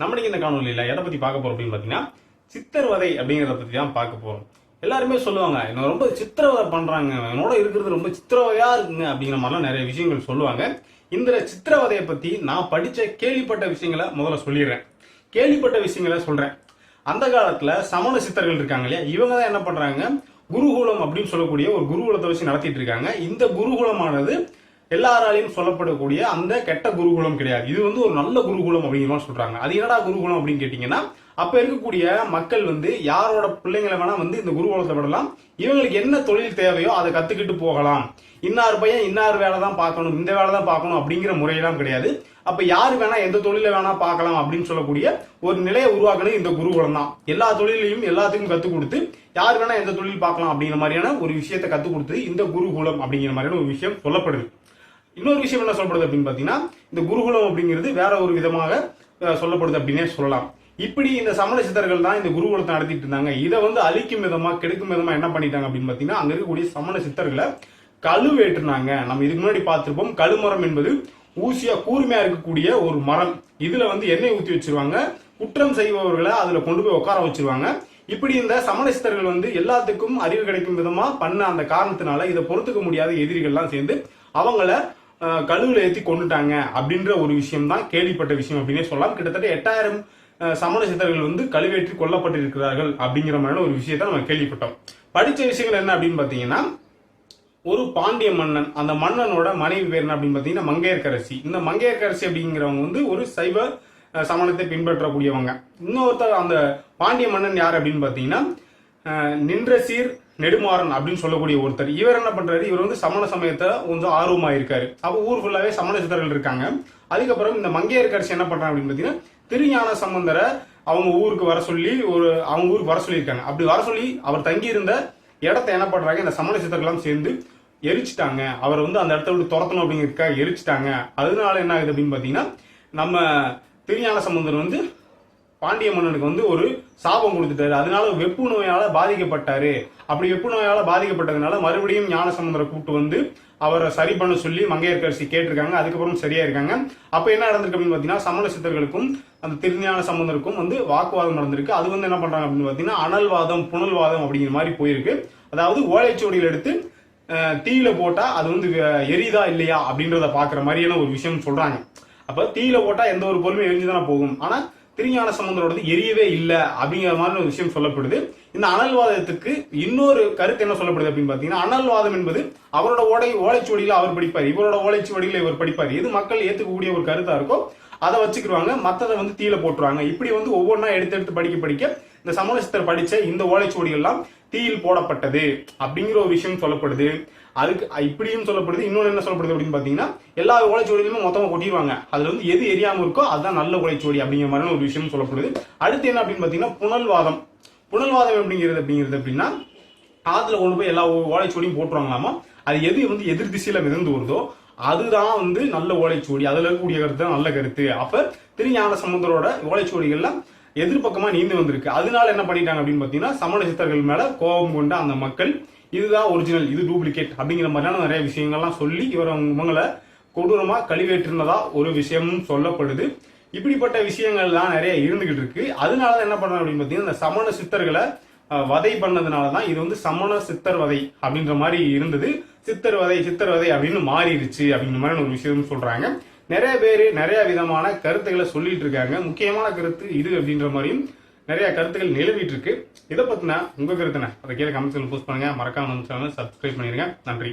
நம்மளுக்கு இந்த காணொலியில் எதை பற்றி பார்க்க போகிறோம் அப்படின்னு பார்த்தீங்கன்னா சித்தர்வதை அப்படிங்கிறத பற்றி தான் பார்க்க போகிறோம் எல்லாருமே சொல்லுவாங்க என்ன ரொம்ப சித்திரவதை பண்ணுறாங்க என்னோட இருக்கிறது ரொம்ப சித்திரவதையாக இருக்குங்க அப்படிங்கிற மாதிரிலாம் நிறைய விஷயங்கள் சொல்லுவாங்க. இந்த சித்திரவதையை பற்றி நான் படித்த கேள்விப்பட்ட விஷயங்களை முதல்ல சொல்லிடுறேன். கேள்விப்பட்ட விஷயங்களை சொல்கிறேன் அந்த காலத்தில் சமண சித்தர்கள் இருக்காங்க இல்லையா? இவங்க தான் என்ன பண்ணுறாங்க குருகுலம் அப்படின்னு சொல்லக்கூடிய ஒரு குருகுலத்தை வச்சு நடத்திட்டு இருக்காங்க. இந்த குருகுலமானது எல்லாராலையும் சொல்லப்படக்கூடிய அந்த கெட்ட குருகுலம் கிடையாது. இது வந்து ஒரு நல்ல குருகுலம் அப்படிங்கிற மாதிரி சொல்றாங்க. அது என்னடா குருகுலம் அப்படின்னு கேட்டீங்கன்னா அப்ப இருக்கக்கூடிய மக்கள் வந்து யாரோட பிள்ளைங்களை வேணா வந்து இந்த குருகுலத்தை விடலாம். இவங்களுக்கு என்ன தொழில் தேவையோ அதை கத்துக்கிட்டு போகலாம். இன்னார் பையன் இன்னார் வேலை தான் பார்க்கணும். இந்த வேலை தான் பார்க்கணும் அப்படிங்கிற முறையெல்லாம் கிடையாது. அப்ப யார் வேணா எந்த தொழில வேணா பார்க்கலாம் அப்படின்னு சொல்லக்கூடிய ஒரு நிலையை உருவாக்குனது இந்த குருகுலம் தான் எல்லா தொழிலையும் எல்லாத்துக்கும் கத்துக் கொடுத்து யார் வேணா எந்த தொழில் பார்க்கலாம் அப்படிங்கிற மாதிரியான ஒரு விஷயத்தை கத்துக் கொடுத்து இந்த குருகுலம் அப்படிங்கிற மாதிரியான ஒரு விஷயம் சொல்லப்படுது. இன்னொரு விஷயம் என்ன சொல்லப்படுது அப்படின்னு பார்த்தீங்கன்னா இந்த குருகுலம் அப்படிங்கிறது வேற ஒரு விதமாக சொல்லப்படுது அப்படின்னே சொல்லலாம். இப்படி இந்த சமண சித்தர்கள் தான் இந்த குருகுலத்தை நடத்திட்டு இருந்தாங்க. இதை வந்து அழிக்கும் விதமா கெடுக்கும் விதமா என்ன பண்ணிட்டாங்க அப்படின்னு பார்த்தீங்கன்னா அங்க இருக்கக்கூடிய சமண சித்தர்களை கழுவேற்றுனாங்க. நம்ம இதுக்கு முன்னாடி பார்த்திருப்போம் கழுமரம் என்பது ஊசியா கூர்மையா இருக்கக்கூடிய ஒரு மரம். இதுல வந்து எண்ணெய் ஊத்தி வச்சிருவாங்க. குற்றம் செய்பவர்களை அதுல கொண்டு போய் உட்கார வச்சிருவாங்க. இப்படி இந்த சமண சித்தர்கள் வந்து எல்லாத்துக்கும் அறிவு கிடைக்கும் விதமா பண்ண அந்த காரணத்தினால இதை பொறுத்துக்க முடியாத எதிரிகள்லாம் சேர்ந்து அவங்கள கழுவில் ஏற்றி கொண்டுட்டாங்க அப்படின்ற ஒரு விஷயம் தான் கேள்விப்பட்ட விஷயம் அப்படின்னே சொல்லலாம். கிட்டத்தட்ட எட்டாயிரம் சமண சித்தர்கள் வந்து கழுவேற்றி கொல்லப்பட்டிருக்கிறார்கள் அப்படிங்கிற மாதிரியான ஒரு விஷயத்தை நம்ம கேள்விப்பட்டோம். படித்த விஷயங்கள் என்ன அப்படின்னு பார்த்தீங்கன்னா ஒரு பாண்டிய மன்னன் அந்த மன்னனோட மனைவி பேர் என்ன அப்படின்னு பார்த்தீங்கன்னா மங்கையர்கரசி இந்த மங்கையர்கரசி அப்படிங்கிறவங்க வந்து ஒரு சைவ சமணத்தை பின்பற்றக்கூடியவங்க. இன்னொருத்தர் அந்த பாண்டிய மன்னன் யார் அப்படின்னு பார்த்தீங்கன்னா நின்ற சீர் நெடுமாறன் அப்படின்னு சொல்லக்கூடிய ஒருத்தர். இவர் என்ன பண்றாரு? இவர் வந்து சமண சமயத்தை கொஞ்சம் ஆர்வமா இருக்காரு அப்போ ஊர் ஃபுல்லாவே சமண சித்தர்கள் இருக்காங்க. அதுக்கப்புறம் இந்த மங்கையர்கரசி என்ன பண்றாங்க அப்படின்னு பாத்தீங்கன்னா திருஞான சம்பந்தரை அவங்க ஊருக்கு வர சொல்லி ஒரு அவங்க ஊருக்கு வர சொல்லியிருக்காங்க. அப்படி வர சொல்லி அவர் தங்கி இருந்த இடத்த என்ன பண்றாங்க? இந்த சமண சித்தர்கள்லாம் சேர்ந்து எரிச்சிட்டாங்க. அவர் வந்து அந்த இடத்த விட்டு துரத்தணும் அப்படிங்கிறதுக்காக எரிச்சிட்டாங்க. அதனால என்ன ஆகுது அப்படின்னு பாத்தீங்கன்னா நம்ம திருஞான சம்பந்தர் வந்து பாண்டிய மன்னனுக்கு வந்து ஒரு சாபம் கொடுத்துட்டாரு. அதனால வெப்பு நோயால பாதிக்கப்பட்டாரு. அப்படி வெப்பு நோயால பாதிக்கப்பட்டதுனால மறுபடியும் ஞான கூட்டு கூப்பிட்டு வந்து அவரை சரி பண்ண சொல்லி மங்கையர்கரசி கேட்டிருக்காங்க. அதுக்கப்புறம் சரியா இருக்காங்க. அப்ப என்ன நடந்திருக்கு அப்படின்னு பாத்தீங்கன்னா சமண சித்தர்களுக்கும் அந்த திருஞான சம்பந்தருக்கும் வந்து வாக்குவாதம் நடந்திருக்கு. அது வந்து என்ன பண்றாங்க அப்படின்னு பாத்தீங்கன்னா அனல்வாதம் புனல்வாதம் அப்படிங்கிற மாதிரி போயிருக்கு. அதாவது ஓலைச்சுவடியில் எடுத்து தீயில போட்டா அது வந்து எரிதா இல்லையா அப்படின்றத பாக்குற மாதிரியான ஒரு விஷயம் சொல்றாங்க. அப்ப தீயில போட்டா எந்த ஒரு பொருளும் எரிஞ்சுதானே போகும். ஆனா திருஞான சம்பந்தரோடது எரியவே இல்லை அப்படிங்கிற மாதிரி ஒரு விஷயம் சொல்லப்படுது. இந்த அனல்வாதத்துக்கு இன்னொரு கருத்து என்ன சொல்லப்படுது அப்படின்னு பாத்தீங்கன்னா அனல்வாதம் என்பது அவரோட ஓடை ஓலைச்சுவடியில அவர் படிப்பார். இவரோட ஓலைச்சுவடியில இவர் படிப்பார். எது மக்கள் ஏத்துக்கக்கூடிய ஒரு கருத்தா இருக்கோ அதை வச்சுக்கிடுவாங்க மத்ததை வந்து தீயில போட்டுருவாங்க. இப்படி வந்து ஒவ்வொன்றா எடுத்து எடுத்து படிக்க படிக்க இந்த சமணசித்தர் படிச்ச இந்த ஓலைச்சுவடிகள் எல்லாம் தீயில் போடப்பட்டது அப்படிங்கிற ஒரு விஷயம் சொல்லப்படுது. அதுக்கு இப்படியும் சொல்லப்படுது இன்னொன்று என்ன சொல்லப்படுது அப்படின்னு பார்த்தீங்கன்னா எல்லா ஓலைச்சுவடியிலுமே மொத்தமாக கொட்டிடுவாங்க அதில் வந்து எது எரியாமல் இருக்கோ அதுதான் நல்ல ஓலைச்சுவடி அப்படிங்கிற மாதிரி ஒரு விஷயம் சொல்லப்படுது. அடுத்து என்ன அப்படின்னு பார்த்தீங்கன்னா புனல்வாதம். புனல்வாதம் அப்படிங்கிறது அப்படிங்கிறது அப்படின்னா ஆற்றுல கொண்டு போய் எல்லா ஓலைச்சுவடியும் போட்டுருவாங்களாமா? அது எது வந்து எதிர் திசையில் மிதந்து வருதோ அதுதான் வந்து நல்ல ஓலைச்சுவடி. அதில் இருக்கக்கூடிய கருத்து தான் நல்ல கருத்து. அப்போ திருஞான சமுந்தரோட ஓலைச்சுவடிகள்லாம் எதிர்பக்கமாக நீந்து வந்திருக்கு. அதனால என்ன பண்ணிட்டாங்க அப்படின்னு பார்த்தீங்கன்னா சமண சித்தர்கள் மேலே கோபம் கொண்ட அந்த மக்கள் இதுதான் ஒரிஜினல் இது டூப்ளிகேட் அப்படிங்கிற மாதிரியான நிறைய விஷயங்கள்லாம் சொல்லி இவர் இவங்களை கொடூரமாக கழிவேற்றிருந்ததா ஒரு விஷயமும் சொல்லப்படுது. இப்படிப்பட்ட விஷயங்கள்லாம் நிறைய இருந்துகிட்டு இருக்கு. அதனால தான் என்ன பண்றாங்க அப்படின்னு பார்த்தீங்கன்னா இந்த சமண சித்தர்களை வதை பண்ணதுனால தான் இது வந்து சமண சித்தர் வதை அப்படின்ற மாதிரி இருந்தது. சித்தர் வதை சித்தர் வதை அப்படின்னு மாறிடுச்சு அப்படிங்கிற மாதிரி ஒரு விஷயம் சொல்றாங்க. நிறைய பேர் நிறைய விதமான கருத்துக்களை சொல்லிட்டு இருக்காங்க. முக்கியமான கருத்து இது அப்படின்ற மாதிரியும் நிறைய கருத்துக்கள் நிலவிட்டு இருக்கு. இதை பத்தினா உங்க கருத்துனா அதை கீழே கமெண்ட்ஸ்ல போஸ்ட் பண்ணுங்க. மறக்காம சேனல் சப்ஸ்கிரைப் பண்ணிருங்க. நன்றி.